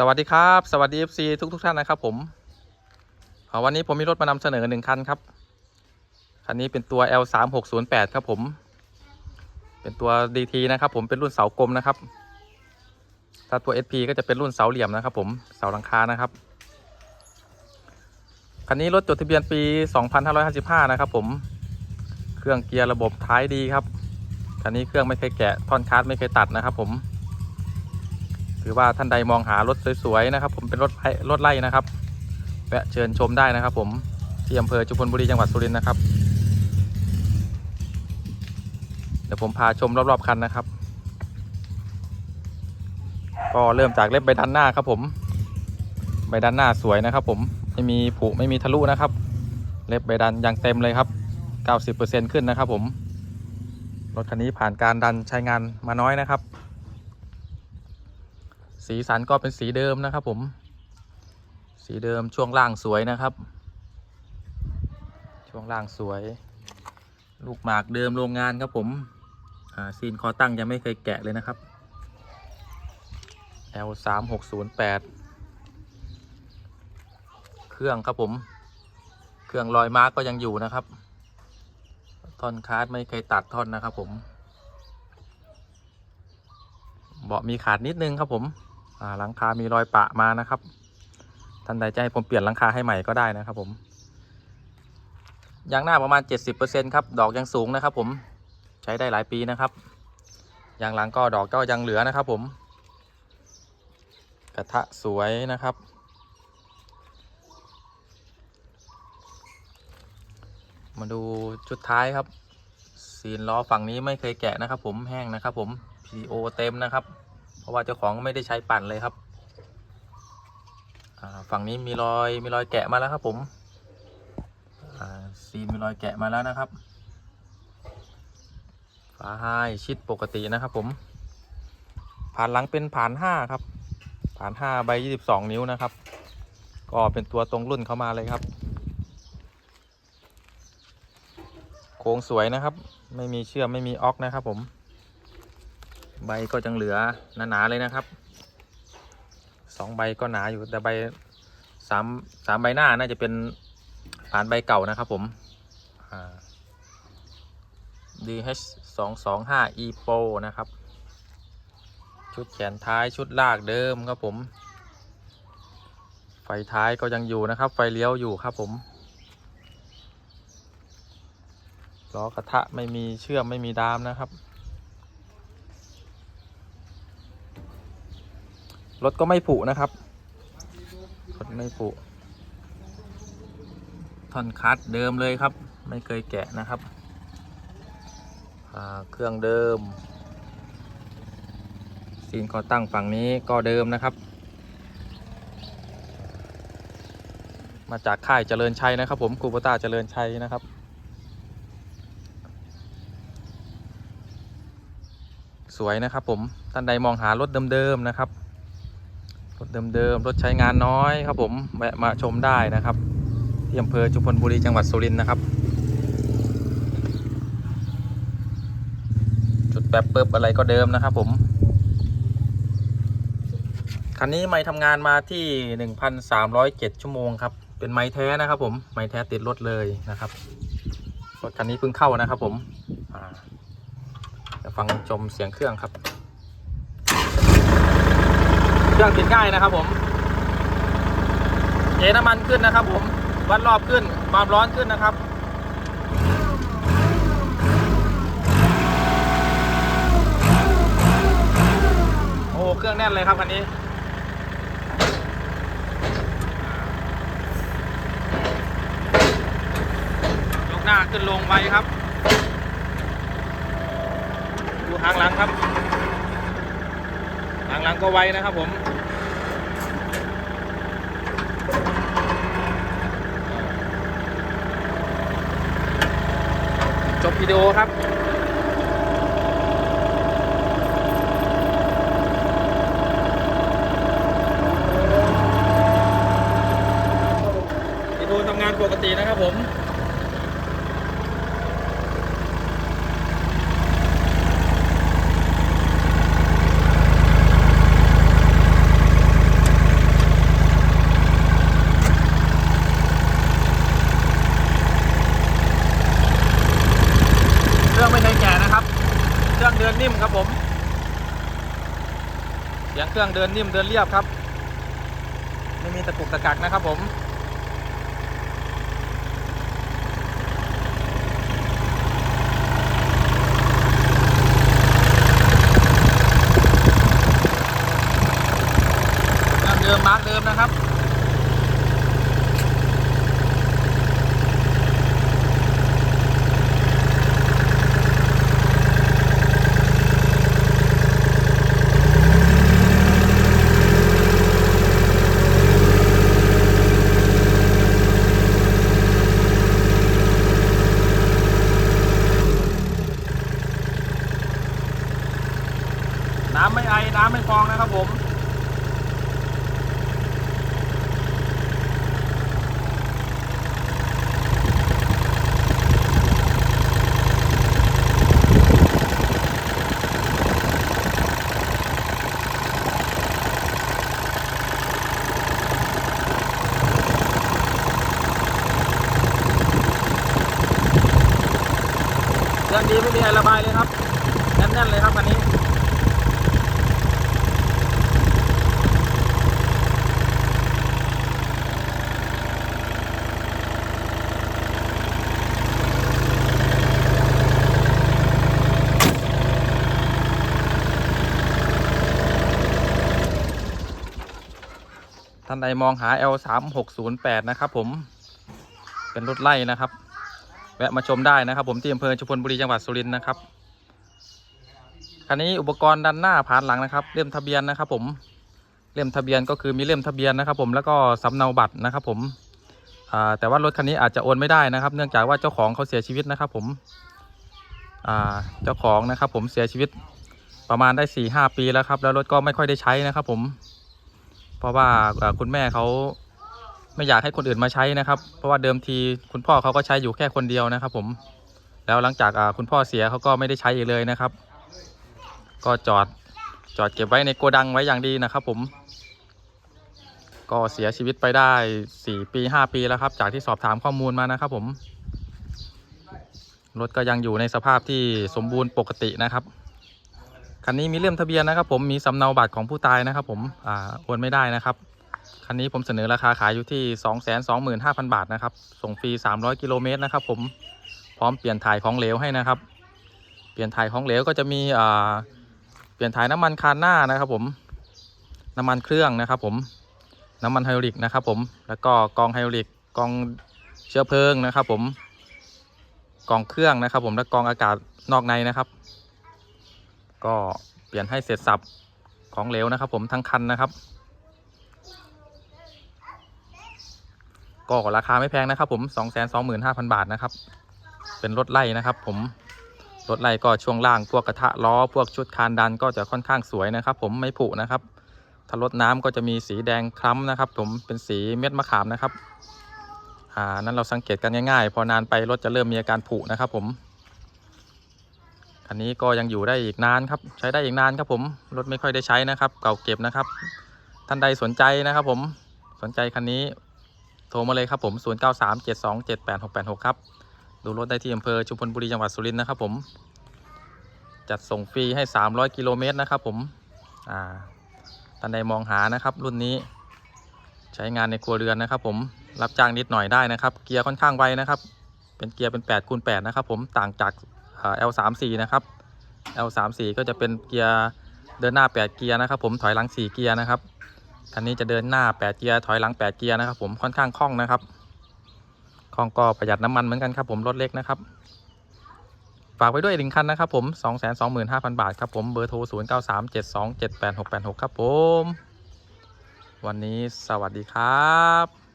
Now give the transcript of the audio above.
สวัสดีครับ สวัสดี FC ทุกทุกๆท่านนะครับผมวันนี้ผมมีรถมานำเสนอหนึ่งคันครับ คันนี้เป็นตัว L 3 6 0 8ครับผม เป็นตัว DT นะครับผมเป็นรุ่นเสากลมนะครับ ถ้าตัว SP ก็จะเป็นรุ่นเสาเหลี่ยมนะครับผมเสาหลังคานะครับ คันนี้รถจดทะเบียนปี 2555 นะครับผม เครื่องเกียร์ระบบท้ายดีครับ คันนี้เครื่องไม่เคยแกะท่อนคาร์ดไม่เคยตัดนะครับผม ถือว่าท่านใดมองหารถสวยๆนะครับ ผมเป็นรถไล่รถไล่นะครับแวะเชิญชมได้นะครับ ผมที่อำเภอจุพลบุรีจังหวัดสุรินทร์นะครับ เดี๋ยวผมพาชมรอบๆคันนะครับ ก็เริ่มจากเล็บใบด้านหน้าครับผม ใบด้านหน้าสวยนะครับ ผมไม่มีผุไม่มีทะลุนะครับ เล็บใบดันยังเต็มเลยครับ90%ขึ้นนะครับ ผมรถคันนี้ผ่านการดันใช้งานมาน้อยนะครับ สีสันก็เป็นสีเดิมนะครับผม สีเดิมช่วงล่างสวยนะครับ ช่วงล่างสวย ลูกหมากเดิมโรงงานครับผมอ่าซีนคอตั้งยังไม่เคยแกะเลยนะครับ L 3 6 0 8เครื่องครับผม เครื่องลอยมาร์กก็ยังอยู่นะครับ ท่อนคาร์ดไม่เคยตัดท่อนนะครับผม เบาะมีขาดนิดนึงครับผม หลังคามีรอยปะมานะครับท่านใดจะให้ผมเปลี่ยนหลังคาให้ใหม่ก็ได้นะครับผมยางหน้าประมาณ 70%ครับดอกยังสูงนะครับ ผมใช้ได้หลายปีนะครับยางหลังก็ดอกก็ยังเหลือนะครับ ผม กระทะสวยนะครับ มาดูชุดท้ายครับซีนล้อฝั่งนี้ไม่เคยแกะนะครับ ผมแห้งนะครับ ผม PO เต็มนะครับ ราะว่าเจ้าของไม่ได้ใช้ปั่นเลยครับฝั่งนี้มีรอยมีรอยแกะมาแล้วครับผมซีนมีรอยแกะมาแล้วนะครับฝาห้าชิดปกตินะครับผม ผ่านหลังเป็นผ่านห้าครับ ผ่านห้าใบยี่สิบสองนิ้วนะครับ ก็เป็นตัวตรงรุ่นเข้ามาเลยครับ โค้งสวยนะครับ ไม่มีเชื่อมไม่มีออกนะครับผม ใบก็จังเหลือหนาๆเลยนะครับสองใบก็หนาอยู่แต่ใบสามสามใบหน้าน่าจะเป็นฐานใบเก่านะครับผมอ่า DH สองสองห้า E Pro นะครับ ชุดแขนท้ายชุดลากเดิมครับผม ไฟท้ายก็ยังอยู่นะครับ ไฟเลี้ยวอยู่ครับผมล้อกระทะไม่มีเชื่อมไม่มีดามนะครับ รถก็ไม่ผุนะครับรถไม่ผุท่อนคัดเดิมเลยครับ ไม่เคยแกะนะครับเครื่องเดิมซีนคอตั้งฝั่งนี้ก็เดิมนะครับ มาจากค่ายเจริญชัยนะครับ ผมคูปต้าเจริญชัยนะครับสวยนะครับผมท่านใดมองหารถเดิมๆนะครับ รถเดิมๆรถใช้งานน้อยครับผมแวะมาชมได้นะครับที่อำเภอจุพลบุรีจังหวัดสุรินทร์นะครับ จุดแบบเปิบอะไรก็เดิมนะครับผม คันนี้ไม่ทำงานมาที่ 1,307 ชั่วโมงครับ เป็นไม้แท้นะครับผมไม้แท้ติดรถเลยนะครับรถคันนี้เพิ่งเข้านะครับผมฟังชมเสียงเครื่องครับ เครื่องติดง่ายนะครับผมเทน้ำมันขึ้นนะครับ ผมวัดรอบขึ้นความร้อนขึ้นนะครับโอ้โเครื่องแน่นเลยครับคันนี้ยกหน้าขึ้นลงไวครับ ดูทางหลังครับ หลังก็ไวนะครับผมจบวิดีโอครับวิดีโอทำงานปกตินะครับผม ดินนิ่มครับผม เสียงเครื่องเดินนิ่มเดินเรียบครับ ไม่มีตะกุกตะกักนะครับผมเดิมมาร์กเดิมนะครับ ครับผมเครื่องดีไม่มีอะไรระบายเลยครับแน่นๆเลยครับคันนี้ ท่านใดมองหา L 3 6 0 8นะครับผม เป็นรถไล่นะครับ แวะมาชมได้นะครับ ผมที่อำเภอชุมพลบุรีจังหวัดสุรินทร์นะครับ คันนี้อุปกรณ์ด้านหน้าผ่านหลังนะครับ เล่มทะเบียนนะครับ ผม เล่มทะเบียนก็คือมีเล่มทะเบียนนะครับ ผมแล้วก็สำเนาบัตรนะครับ ผมแต่ว่ารถคันนี้อาจจะโอนไม่ได้นะครับ เนื่องจากว่าเจ้าของเขาเสียชีวิตนะครับ ผมเจ้าของนะครับ ผมเสียชีวิตประมาณได้สี่ห้าปีแล้วครับ แล้วรถก็ไม่ค่อยได้ใช้นะครับ ผม เพราะว่าคุณแม่เขาไม่อยากให้คนอื่นมาใช้นะครับ เพราะว่าเดิมทีคุณพ่อเขาก็ใช้อยู่แค่คนเดียวนะครับ ผม แล้วหลังจากคุณพ่อเสียเขาก็ไม่ได้ใช้อีกเลยนะครับ ก็จอดจอดเก็บไว้ในโกดังไว้อย่างดีนะครับ ผม ก็เสียชีวิตไปได้สี่ปีห้าปีแล้วครับ จากที่สอบถามข้อมูลมานะครับ ผมรถก็ยังอยู่ในสภาพที่สมบูรณ์ปกตินะครับ คันนี้มีเล่มทะเบียนนะครับ ผมมีสำเนาบัตรของผู้ตายนะครับ ผมอ่าโอนไม่ได้นะครับคันนี้ผมเสนอราคาขายอยู่ที่ 2 2 5 0 0 0 บาทนะครับ ส่งฟรี 300 กิโลเมตรนะครับ ผมพร้อมเปลี่ยนถ่ายของเหลวให้นะครับ เปลี่ยนถ่ายของเหลวก็จะมีอ่าเปลี่ยนถ่ายน้ำมันคานหน้านะครับ ผมน้ำมันเครื่องนะครับ ผมน้ำมันไฮดรอลิกนะครับ ผมแล้วก็กองไฮดรอลิกกองเชื้อเพลิงนะครับ ผมกองเครื่องนะครับ ผมและกองอากาศนอกในนะครับ ก็เปลี่ยนให้เสร็จสับของเหลวนะครับผมทั้งคันนะครับ ก็ราคาไม่แพงนะครับผม2 2 5 0 0 0 บาทนะครับ เป็นรถไล่นะครับ ผมรถไล่ก็ช่วงล่างพวกกระทะล้อพวกชุดคานดันก็จะค่อนข้างสวยนะครับ ผมไม่ผุนะครับ ถ้ารถน้ำก็จะมีสีแดงคล้ำนะครับ ผมเป็นสีเม็ดมะขามนะครับอ่านั้นเราสังเกตกันง่ายๆ พอนานไปรถจะเริ่มมีอาการผุนะครับ ผม คันนี้ก็ยังอยู่ได้อีกนานครับ ใช้ได้อีกนานครับผมรถไม่ค่อยได้ใช้นะครับ เก่าเก็บนะครับ ท่านใดสนใจนะครับ ผมสนใจคันนี้โทรมาเลยครับผม 0937278686 ครับ ดูรถได้ที่อำเภอชุมพลบุรีจังหวัดสุรินทร์นะครับผม จัดส่งฟรีให้ 300 กิโลเมตรนะครับผม อ่าท่านใดมองหานะครับ รุ่นนี้ ใช้งานในครัวเรือนนะครับ ผม รับจ้างนิดหน่อยได้นะครับ เกียร์ค่อนข้างไวนะครับ เป็นเกียร์เป็น8คูณ8นะครับผม ต่างจาก L34 นะครับ L34 ก็จะเป็นเกียร์เดินหน้า 8 เกียร์นะครับผมถอยหลัง 4 เกียร์นะครับคันนี้จะเดินหน้า 8 เกียร์ถอยหลัง 8 เกียร์นะครับผมค่อนข้างคล่องนะครับคล่องก็ประหยัดน้ำมันเหมือนกันครับผมรถเล็กนะครับฝากไว้ด้วยหนึ่งคันนะครับผม225,000 บาทครับผมเบอร์โทร 0937278686 ครับผม วันนี้สวัสดีครับ